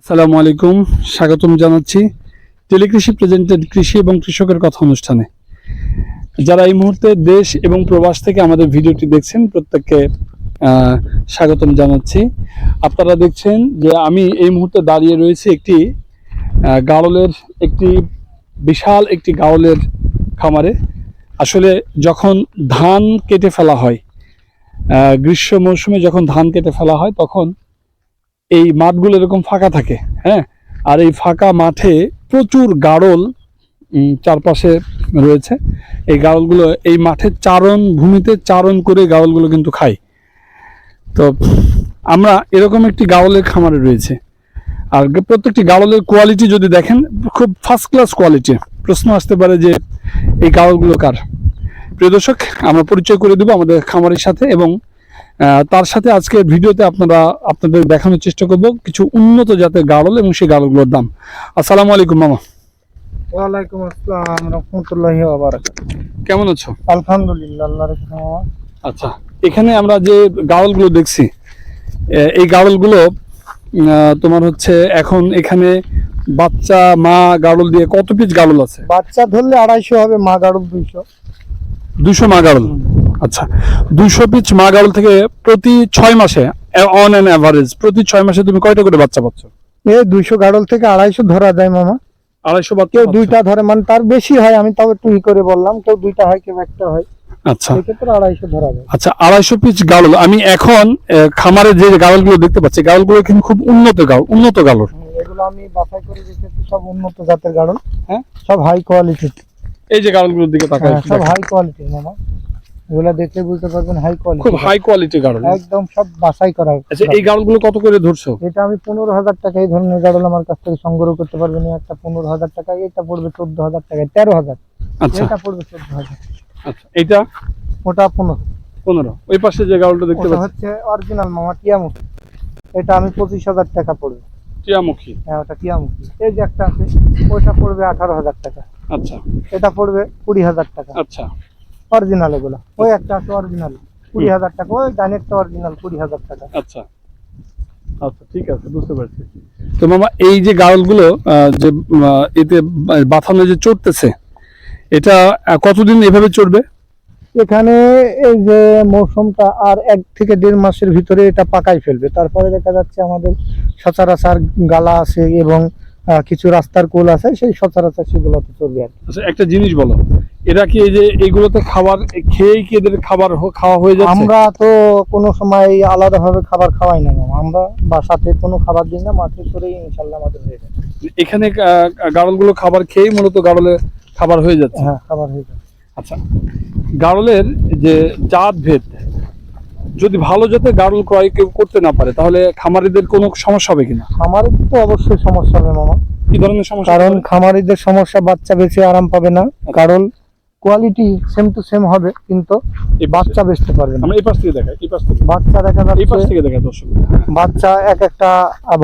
আসসালামু আলাইকুম স্বাগতম জানাচ্ছি। টেলিকৃষি প্রেজেন্টেড কৃষি এবং কৃষকের কথা অনুষ্ঠানে। যারা এই মুহূর্তে দেশ এবং প্রবাস থেকে আমাদের ভিডিওটি দেখছেন প্রত্যেককে স্বাগতম জানাচ্ছি। আপনারা দেখছেন যে আমি এই মুহূর্তে দাঁড়িয়ে রয়েছি একটি আহ, গাড়লের একটি বিশাল একটি গাড়লের খামারে। আসলে যখন ধান কেটে ফেলা হয় গ্রীষ্ম মৌসুমে যখন ধান কেটে ফেলা হয় তখন এই মাঠগুলো এরকম ফাঁকা থাকে হ্যাঁ? আর এই ফাঁকা মাঠে প্রচুর গাড়ল চারপাশে রয়েছে। এই গাড়লগুলো এই মাঠে চারণ, ভূমিতে চারণ করে গাড়লগুলো কিন্তু খায়। তো আমরা এরকম একটি গাড়লের খামারে রয়েছে। আর প্রত্যেকটি গাড়লের কোয়ালিটি যদি দেখেন, খুব ফার্স্ট ক্লাস কোয়ালিটি প্রশ্ন আসতে পারে যে এই গাড়লগুলো কার? প্রিয় দর্শক, আমরা পরিচয় করে দেবো আমাদের খামারের সাথে এবং তার সাথে আজকের ভিডিওতে আপনারা, আপনাদের দেখানোর চেষ্টা করব কিছু উন্নত জাতের গাড়ল এবং সেই গাড়লগুলোর দাম। আসসালামু আলাইকুম, মামা। ওয়ালাইকুম আসসালাম রহমতুল্লাহি কেমন আছো? আলহামদুলিল্লাহ আল্লাহর আচ্ছা এখানে আমরা যে গাড়লগুলো দেখছি এই গাড়লগুলো আহ, তোমার হচ্ছে এখন এখানে বাচ্চা মা গাড়ল দিয়ে কত পিস গাড়ল আছে? বাচ্চা ধরলে আড়াইশো হবে মা গাড়ল দুইশো। দুশো মা গাড়ল আচ্ছা দুশো পিস মা গাড়ল থেকে প্রতি ছয় মাসে অন অ্যান অ্যাভারেজ প্রতি ছয় মাসে তুমি কয়টা করে বাচ্চা পাচ্ছ? এই দুইশো গাড়ল থেকে আড়াইশো ধরা যায় মামা। আড়াইশো বা কেউ দুইটা ধরে মানে তার বেশি হয় আমি তাও একটু ই করে বললাম কেউ দুইটা হয় কেউ একটা হয়। আচ্ছা। আড়াইশো ধরা আচ্ছা আড়াইশো পিস গাড়ল আমি এখন খামারে যে গাড়লগুলো দেখতে পাচ্ছি গাড়লগুলো কিন্তু খুব উন্নত গাড়ল উন্নত গাড়ল এগুলো আমি বাছাই করে রেখেছি সব উন্নত জাতের গাড়ল হ্যাঁ? সব হাই কোয়ালিটির এই যে গাড়লগুলোর দিকে হ্যাঁ সব হাই কোয়ালিটির মামা এগুলো দেখলে বুঝতে পারবেন হাই খুব হাই কোয়ালিটি গাড়ল একদম সব বাছাই করা আচ্ছা এই গাড়লগুলো কত করে ধরছো? এটা আমি পনেরো হাজার টাকা এই ধরনের গাড়ল আমার কাছ থেকে সংগ্রহ করতে পারবেন। একটা পনেরো হাজার টাকা এটা পড়বে চোদ্দ হাজার টাকায় তেরো হাজার। আচ্ছা। এটা পড়বে চোদ্দ হাজার। আচ্ছা এইটা? ওটা পনেরো। পনেরো। ওই পাশে যে গাড়লটা দেখতে ওটা পাচ্ছি। হচ্ছে অরিজিনাল মামা টিয়ামুখী। এটা আমি পঁচিশ হাজার টাকা পড়বে। টিয়ামুখী। হ্যাঁ ওটা টিয়ামুখী। এই যে একটা আছে ওইটা পড়বে আঠারো হাজার টাকা। আচ্ছা। এটা পড়বে কুড়ি হাজার টাকা। আচ্ছা। অরিজিনাল এগুলো। ওই একটা আছে অরিজিনাল কুড়ি হাজার টাকা। ওই ডাইনেকটা অরিজিনাল কুড়ি হাজার টাকা। আচ্ছা। আচ্ছা ঠিক আছে বুঝতে পারছি। তো মামা এই যে গাড়লগুলো আহ, যে এতে বাথানো যে চড়তেছে এটা কতদিন এভাবে চড়বে? এখানে এই যে মৌসুমটা আর এক থেকে দেড় মাসের ভিতরে এটা পাকাই ফেলবে। তারপরে দেখা যাচ্ছে আমাদের সচরাচর গালা আছে এবং কিছু রাস্তার কোল আছে সেই সচরাচর সেগুলোতে চলবে আর আচ্ছা একটা জিনিস বলো এরা কি এই যে এইগুলোতে খাবার খেয়েই কি এদের খাবার খাওয়া হয়ে যাচ্ছে? আমরা তো কোনো সময় আলাদাভাবে খাবার খাওয়াই না। আমরা বাসাতে কোনো খাবার দিই না মাঠে করেই ইনশাল্লাহ আমাদের হয়ে যায় এখানে গাড়লগুলো খাবার খেয়েই মূলত গাড়লে খাবার হয়ে যাচ্ছে? হ্যাঁ খাবার হয়ে যায় আচ্ছা গাড়লের যে জাত ভেদ যদি ভালো জাতের গাড়ল ক্রয় কেউ করতে না পারে তাহলে খামারিদের কোনো সমস্যা হবে কিনা? খামারের তো অবশ্যই সমস্যা হবে মামা। কি ধরনের সমস্যা? কারণ খামারিদের সমস্যা বাচ্চা বেশি আরাম পাবে না। কারণ কোয়ালিটি সেম টু সেম হবে কিন্তু এই বাচ্চা। বেচতে পারবে না। আমরা এই পাশ থেকে দেখাই এই পাশ থেকে। বাচ্চা দেখা এই পাশ থেকে দেখা দর্শক। বাচ্চা এক একটা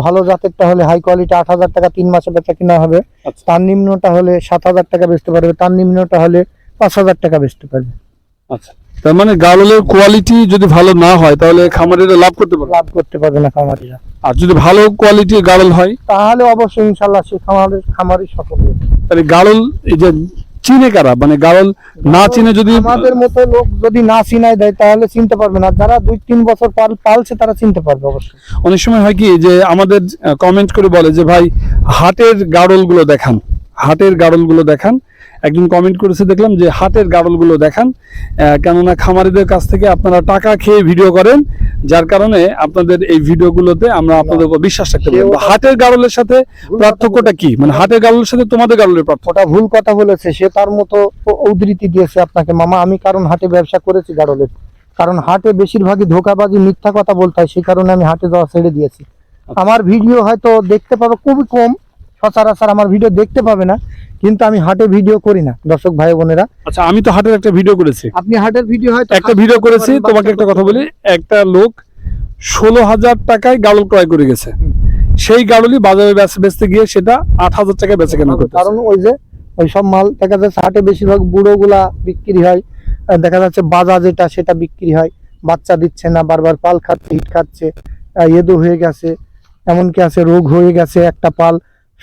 ভালো জাতেরটা হলে হাই কোয়ালিটি আট হাজার টাকা তিন মাসে বেচা কিনা হবে। আচ্ছা। তার নিম্নটা হলে সাত হাজার টাকা বেচতে পারবে তার নিম্নটা হলে পাঁচ হাজার টাকা বেচতে পারবে। আচ্ছা। তার মানে গাড়লের কোয়ালিটি যদি ভালো না হয় তাহলে খামারিরা লাভ করতে পারবে লাভ করতে পারবে না খামারিরা। আর যদি ভালো কোয়ালিটির গাড়ল হয়? তাহলে অবশ্যই ইনশাল্লাহ সে খামারের খামারি সফল হবে। তাহলে গাড়ল এই যে চিনে কারা? মানে গাড়ল না চিনে যদি আমাদের মতো লোক যদি না চিনাই দেয় তাহলে চিনতে পারবে না। যারা দুই তিন বছর পাল পালছে তারা চিনতে পারবে অবশ্যই। অনেক সময় হয় কি যে আমাদের কমেন্ট করে বলে যে ভাই হাটের গাড়লগুলো দেখান। হাটের গাড়লগুলো দেখান একজন কমেন্ট করেছে দেখলাম যে হাটের গাড়লগুলো দেখান। কেননা খামারিদের কাছ থেকে আপনারা টাকা খেয়ে ভিডিও করেন যার কারণে আপনাদের এই ভিডিওগুলোতে আমরা আপনাদের উপর বিশ্বাস রাখতে পারি। হাটের গাড়লের সাথে পার্থক্যটা কি? মানে হাটের গাড়লের সাথে তোমাদের গাড়লের পার্থক্য? ওটা ভুল কথা বলেছে সে তার মতো উদ্ধৃতি দিয়েছে আপনাকে। মামা আমি কারণ হাটে ব্যবসা করেছি গাড়লের। কারণ হাটে বেশিরভাগই ধোকাবাজি মিথ্যা কথা বলতে হয় সেই কারণে আমি হাটে যাওয়া ছেড়ে দিয়েছি। আমার ভিডিও হয়তো দেখতে পাবে খুবই কম সচরাচর আমার ভিডিও দেখতে পাবে না কিন্তু আমি হাটে ভিডিও করি না দর্শক ভাই বোনেরা। আচ্ছা আমি তো হাটের একটা ভিডিও করেছি। আপনি হাটের ভিডিও হয় একটা ভিডিও করেছি তোমাকে একটা কথা বলি একটা লোক ষোলো হাজার টাকায় গাড়ল ক্রয় করে গেছে। সেই গাড়লই বাজারে বেচে বেচতে গিয়ে সেটা আট হাজার টাকায় বেচে কেনা করতে কারণ ওই যে ওই সব মাল দেখা যাচ্ছে হাটে বেশিরভাগ বুড়ো গুলা বিক্রি হয়। দেখা যাচ্ছে বাজা যেটা সেটা বিক্রি হয়। বাচ্চা দিচ্ছে না বারবার পাল খাচ্ছে হিট খাচ্ছে এদো হয়ে গেছে এমনকি আছে রোগ হয়ে গেছে একটা পাল।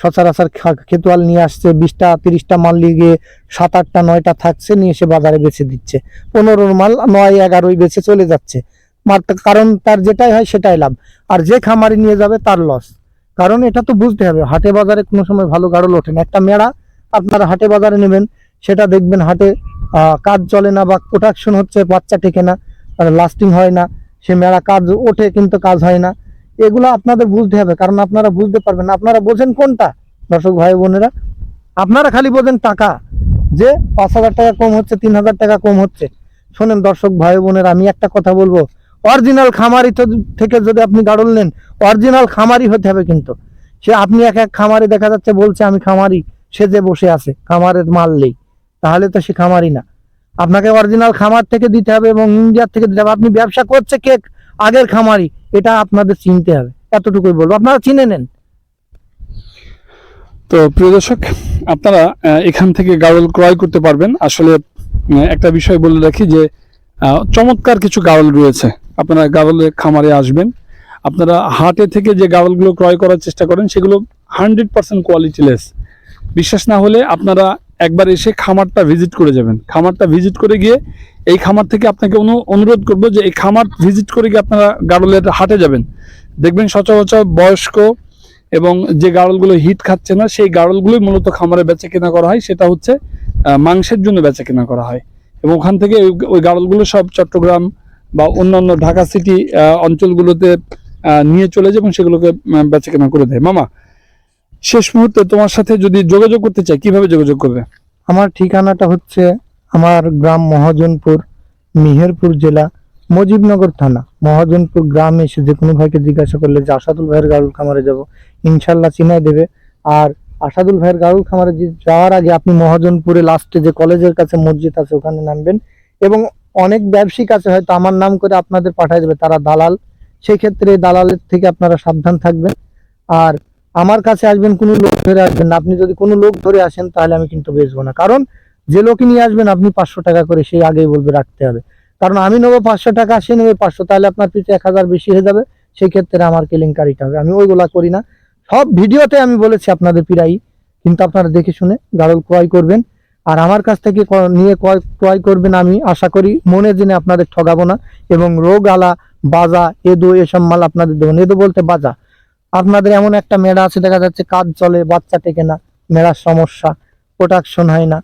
সচরাচর খেতুয়াল নিয়ে আসছে, বিশটা, তিরিশটা মাল নিয়ে গিয়ে সাত আটটা, নয়টা থাকছে, নিয়ে এসে বাজারে বেছে দিচ্ছে। পনেরো মাল নয়, এগারোই বেছে চলে যাচ্ছে। কারণ তার যেটাই হয় সেটাই লাভ। আর যে খামারি নিয়ে যাবে তার লস কারণ এটা তো বুঝতে হবে, হাটে বাজারে কোনো সময় ভালো গাড়ল ওঠে না। একটা মেড়া আপনারা হাটে বাজারে নেবেন, সেটা দেখবেন হাটে কাজ চলে না বা প্রোডাকশন হচ্ছে, বাচ্চা টেকে না লাস্টিং হয় না। সে মেড়া কাজ ওঠে কিন্তু কাজ হয় না। এগুলো আপনাদের বুঝতে হবে, কারণ আপনারা বুঝতে পারবেন আপনারা বোঝেন কোনটা? দর্শক ভাই বোনেরা, আপনারা খালি বোঝেন টাকা, যে পাঁচ হাজার টাকা কম হচ্ছে, তিন হাজার টাকা কম হচ্ছে। শোনেন দর্শক ভাই বোনেরা, আমি একটা কথা বলব, অরিজিনাল খামারি থেকে যদি আপনি গাড়ল নেন, অরিজিনাল খামারি হতে হবে কিন্তু। সে আপনি এক এক খামারি দেখা যাচ্ছে বলছে, আমি খামারি, সে যে বসে আছে, খামারের মাল নেই। তাহলে তো সে খামারি না। আপনাকে অরিজিনাল খামার থেকে দিতে হবে এবং ইন্ডিয়ার থেকে দিতে হবে। আপনি ব্যবসা করছে কে? আগের খামারি। এটা আপনাদের চিনতে হবে। এতটুকুই বলব। আপনারা চিনে নেন। তো প্রিয় দর্শক, আপনারা এখান থেকে গাড়ল ক্রয় করতে পারবেন। আসলে একটা বিষয় বলে রাখি যে চমৎকার কিছু গাড়ল রয়েছে। আপনারা গাড়লের খামারে আসবেন। আপনারা হাটে থেকে যে গাড়লগুলো ক্রয় করার চেষ্টা করেন, সেগুলো হান্ড্রেড পার্সেন্ট কোয়ালিটিলেস বিশ্বাস না হলে আপনারা একবার এসে খামারটা ভিজিট করে যাবেন। খামারটা ভিজিট করে গিয়ে এই খামার থেকে আপনাকে অনু- অনুরোধ করব যে এই খামার ভিজিট করে গিয়ে আপনারা গাড়লের হাটে যাবেন। দেখবেন সচরাচর বয়স্ক এবং যে গাড়লগুলো হিট খাচ্ছে না, সেই গাড়লগুলোই মূলত খামারে বেচা কেনা করা হয়। সেটা হচ্ছে মাংসের জন্য বেচা কেনা করা হয়। এবং ওখান থেকে ওই- গাড়লগুলো সব চট্টগ্রাম বা অন্যান্য ঢাকা সিটি অঞ্চলগুলোতে নিয়ে চলে যায় এবং সেগুলোকে বেচা কেনা করে দেয়। মামা শেষ মুহূর্তে তোমার সাথে যদি যোগাযোগ করতে চাই, কীভাবে যোগাযোগ করবে? আমার ঠিকানাটা হচ্ছে আমার গ্রাম মহাজনপুর, মেহেরপুর জেলা, মুজিবনগর থানা। মহাজনপুর গ্রামে এসে যে কোনো ভাইকে জিজ্ঞাসা করলে যে আসাদুল ভাইয়ের গাড়ুল খামারে যাব, ইনশাল্লাহ চিনাই দেবে। আর আসাদুল ভাইয়ের গাড়ুল খামারে যাওয়ার আগে আপনি মহাজনপুরে লাস্টে যে কলেজের কাছে মসজিদ আছে, ওখানে নামবেন। এবং অনেক ব্যবসায়িক আছে, হয়তো আমার নাম করে আপনাদের পাঠিয়ে দেবে, তারা দালাল। সেই ক্ষেত্রে দালালের থেকে আপনারা সাবধান থাকবেন। আর আমার কাছে আসবেন, কোনো লোক ধরে আসবেন না। আপনি যদি কোনো লোক ধরে আসেন, তাহলে আমি কিন্তু বেচবো না। কারণ যে লোকই নিয়ে আসবেন, আপনি পাঁচশো টাকা করে সেই আগেই বলবে রাখতে হবে। কারণ আমি নেব পাঁচশো টাকা, সে নেবে পাঁচশো, তাহলে আপনার পিছু এক হাজার বেশি হয়ে যাবে। সেই ক্ষেত্রে আমার কেলেঙ্কারিটা হবে। আমি ওইগুলা করি না। সব ভিডিওতে আমি বলেছি আপনাদের পিরাই কিন্তু আপনারা দেখে শুনে গাড়ল ক্রয় করবেন। আর আমার কাছ থেকে নিয়ে ক্রয় ক্রয় করবেন আমি আশা করি। মনে জেনে আপনাদের ঠগাবো না। এবং রোগ, আলা, বাজা, এদো, এসব মাল আপনাদের দেবেন এদো বলতে বাজা। আপনাদের এমন একটা মেড়া আছে দেখা যাচ্ছে কাজ চলে বাচ্চা টেকে না মেড়ার সমস্যা প্রোডাকশন হয় না।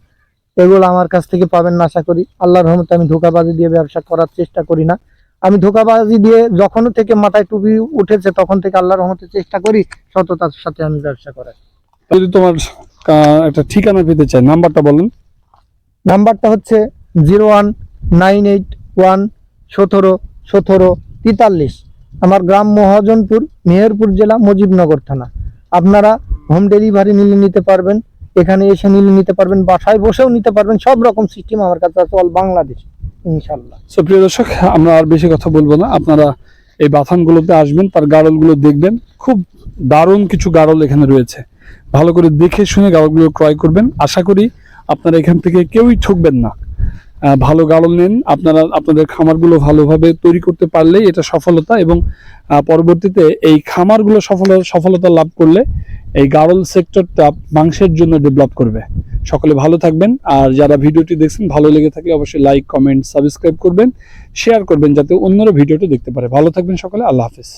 এগুলো আমার কাছ থেকে পাবেন না আশা করি। আল্লাহর রহমতে আমি ধোকাবাজি দিয়ে ব্যবসা করার চেষ্টা করি না। আমি ধোকাবাজি দিয়ে যখন থেকে মাথায় টুপি উঠেছে তখন থেকে আল্লাহর রহমতে চেষ্টা করি সততার সাথে আমি ব্যবসা করার। যদি তোমার একটা ঠিকানা পেতে চাই নাম্বারটা বলেন। নাম্বারটা হচ্ছে zero one nine eight one সতেরো সতেরো তেতাল্লিশ। আমার গ্রাম মহাজনপুর, মেহেরপুর জেলা মুজিবনগর থানা। আপনারা হোম ডেলিভারি নিলে নিতে পারবেন, এখানে এসে নিলে নিতে পারবেন, বাসায় বসেও নিতে পারবেন, সব রকম সিস্টেম আমার কাছে আছে অল বাংলাদেশ ইনশাল্লাহ সো প্রিয় দর্শক, আমরা আর বেশি কথা বলব না। আপনারা এই বাথানগুলোতে আসবেন, তার গাড়লগুলো দেখবেন। খুব দারুণ কিছু গাড়ল এখানে রয়েছে। ভালো করে দেখে শুনে গাড়লগুলো ক্রয় করবেন। আশা করি আপনারা এখান থেকে কেউই ঠকবেন না। ভালো গাড়ল নেন। আপনারা আপনাদের খামারগুলো ভালোভাবে তৈরি করতে পারলেই এটা সফলতা এবং পরবর্তীতে এই খামারগুলো সফল, সফলতা লাভ করলে এই গাড়ল সেক্টরটা মাংসের জন্য ডেভেলপ করবে। সকলে ভালো থাকবেন। আর যারা ভিডিওটি দেখছেন, ভালো লেগে থাকলে অবশ্যই লাইক কমেন্ট সাবস্ক্রাইব করবেন শেয়ার করবেন, যাতে অন্যরা ভিডিওটি দেখতে পারে। ভালো থাকবেন সকলে। আল্লাহ হাফিজ।